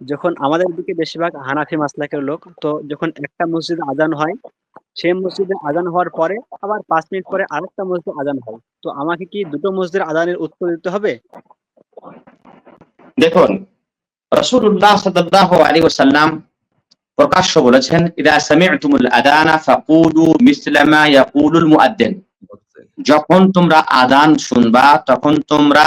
যখন আমাদের দিকে বেশিরভাগ হানাফি মাসলাকের লোক, তো যখন একটা মসজিদে আজান হয়, সেই মসজিদে আজান হওয়ার পরে আবার পাঁচ মিনিট পরে আরেকটা মসজিদে আজান হয়। তো আমাকে কি দুটো মসজিদের আজানের উত্তর দিতে হবে? দেখুন রসুল্লাহ সাল্লাল্লাহু আলাইহি ওয়াসাল্লাম প্রকাশ্য বলেছেন, ইদা সামি'তুমুল আদানা ফাকুলু মিসলা মা ইয়াকুলুল মুআদ্দিন। যখন তোমরা আদান শুনবা, তখন তোমরা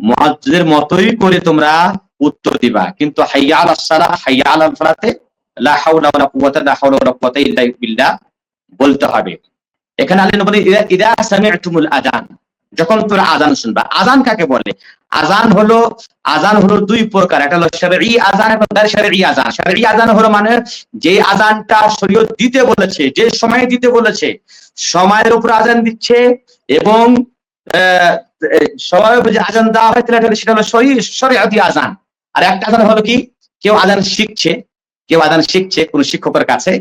মুআজ্জিনের মতোই করে তোমরা উত্তর দিবা। কিন্তু হাইয়া আলাস সালাহ হাইয়া আলাল ফালাতে লা হাওলা ওয়ালা কুওয়াতা, লা হাওলা ওয়ালা কুওয়াতা ইল্লা বিল্লাহ বলতে হবে। এখানে আল্লাহ বলে ইদা- সামি'তুমুল আদান যখন তোমরা আজান শুনবা আজান কাকে বলে? আজান হলো আজান হলো দুই প্রকার। একটা হলো শারঈ আজান এবং গায়র শারঈ আজান শারঈ আজান হলো মানে যে আজানটা শরীয়ত দিতে বলেছে, যে সময় দিতে বলেছে, সময়ের উপর আজান দিচ্ছে এবং সময়ের উপর যে আজান দেওয়া হয় সেটা হলো শরী- শরীয়তি আজান আর একটা আজান হলো কি? কেউ আজান শিখছে, কেউ আজান শিখছে কোন শিক্ষকের কাছে,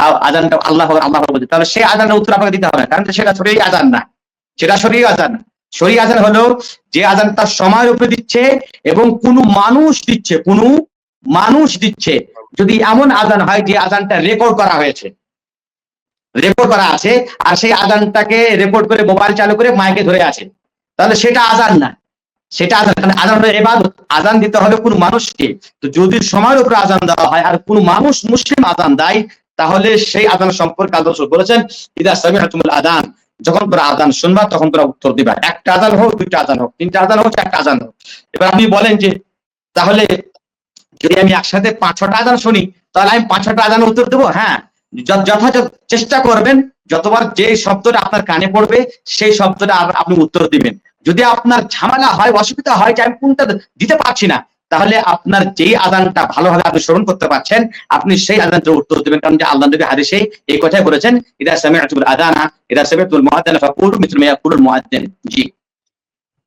আর আজানটা আল্লাহ আল্লাহ বলছে তাহলে সেই আজানের উত্তর আপনাকে দিতে হবে কারণ সেটা শরীর আজান না। সেটা শরীর আজান না শরীর আজান হলো যে আজান তার সময়ের উপরে দিচ্ছে এবং কোন মানুষ দিচ্ছে, কোন মানুষ দিচ্ছে। যদি এমন আজান হয় যে আজানটা রেকর্ড করা হয়েছে রেকর্ড করা আছে, আর সেই আজানটাকে রেকর্ড করে মোবাইল চালু করে মাইকে ধরে আছে, তাহলে সেটা আজান না। সেটা আজান আজান হলো এবাদত আজান দিতে হবে কোন মানুষকে। তো যদি সময়ের উপর আজান দেওয়া হয় আর কোন মানুষ মুসলিম আজান দেয়, তাহলে সেই আজান সম্পর্কে রাসূল বলেছেন, ইদা সামি'তুমুল আদান। যখন তোমরা আজান শুনবা, তখন তোমরা উত্তর দিবা। একটা আজান হোক, দুইটা আজান হোক। তিনটা আজান হোক, একটা আজান হোক। এবার আপনি বলেন যে, তাহলে যদি আমি একসাথে পাঁচ ছটা আজান শুনি, তাহলে আমি পাঁচ ছটা আজান উত্তর দেবো? হ্যাঁ। যথাযথ চেষ্টা করবেন, যতবার যে শব্দটা আপনার কানে পড়বে, সেই শব্দটা আপনি উত্তর দিবেন। যদি আপনার ঝামেলা হয়, অসুবিধা হয়, যে আমি কোনটা দিতে পারছি না, তাহলে আপনার যেই আদানটা ভালোভাবে আপনি স্মরণ করতে পারছেন, আপনি সেই আদানটা উত্তর দেবেন। কারণ যে আল্লাহ নবী হাদিসে এই কথাই বলেছেন, ইদা সামি'তুল আদানা, ইদা সামি'তুল মুআদ্দিন ফাকুলু মিত্র মা ইয়াকুলুল মুআদ্দিন। জি।